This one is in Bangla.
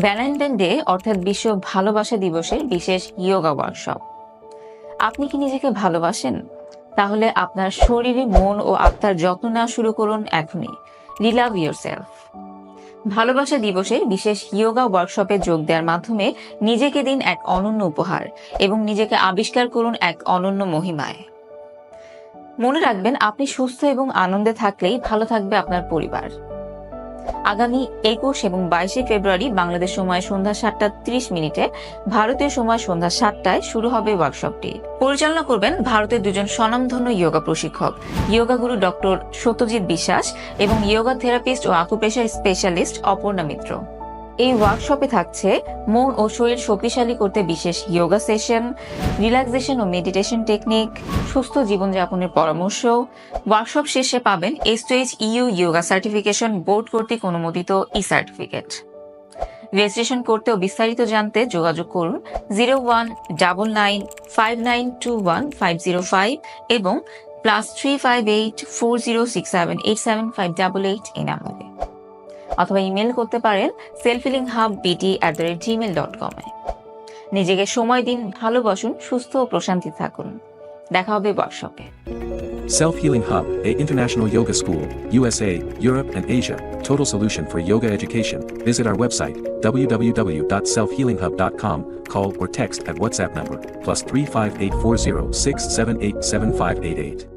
ভ্যালেন্টাইন ডে অর্থাৎ বিশ্ব ভালোবাসা দিবসের বিশেষ ইয়োগা ওয়ার্কশপ আপনি কি নিজেকে ভালোবাসেন? তাহলে আপনার শরীরে মন ও আত্মার যত্ন নেওয়া শুরু করুন এখনই। রিলাভ ইয়োর সেলফ ভালোবাসা দিবসের বিশেষ ইয়োগা ওয়ার্কশপে যোগ দেওয়ার মাধ্যমে নিজেকে দিন এক অনন্য উপহার এবং নিজেকে আবিষ্কার করুন এক অনন্য মহিমায়। মনে রাখবেন, আপনি সুস্থ এবং আনন্দে থাকলেই ভালো থাকবে আপনার পরিবার। আগামী একুশ এবং বাইশে ফেব্রুয়ারি বাংলাদেশ সময় সন্ধ্যা সাতটা ত্রিশ মিনিটে ভারতীয় সময় সন্ধ্যা সাতটায় শুরু হবে ওয়ার্কশপটি পরিচালনা করবেন ভারতের দুজন স্বনামধন্য ইয়োগা প্রশিক্ষক ইয়োগা গুরু ডক্টর সত্যজিৎ বিশ্বাস এবং ইয়োগা থেরাপিস্ট ও আকুপেশার স্পেশালিস্ট অপর্ণা মিত্র। এই ওয়ার্কশপে থাকছে মন ও শরীর শক্তিশালী করতে বিশেষ যোগা সেশন রিল্যাক্সেশন ও মেডিটেশন টেকনিক সুস্থ জীবনযাপনের পরামর্শ। ওয়ার্কশপ শেষে পাবেন STH U yoga certification board কর্তৃক অনুমোদিত ই সার্টিফিকেট রেজিস্ট্রেশন করতে ও বিস্তারিত জানতে যোগাযোগ করুন zero one double nine five nine two one five zero five এবং plus three five eight four zero six seven eight seven five double eight এই নাম্বারে। অথবা ইমেল করতে পারেন self healing hub BT at the rate Gmail dot কমে নিজেকে সময় দিন ভালোবাসুন সুস্থ ও প্রশান্তি থাকুন দেখা হবে ওয়ার্কশপে Self Healing Hub, a international yoga school, USA, Europe, and Asia. Total solution for yoga education. Visit our website, www.selfhealinghub.com, call or text at WhatsApp number plus 35840 678 7588.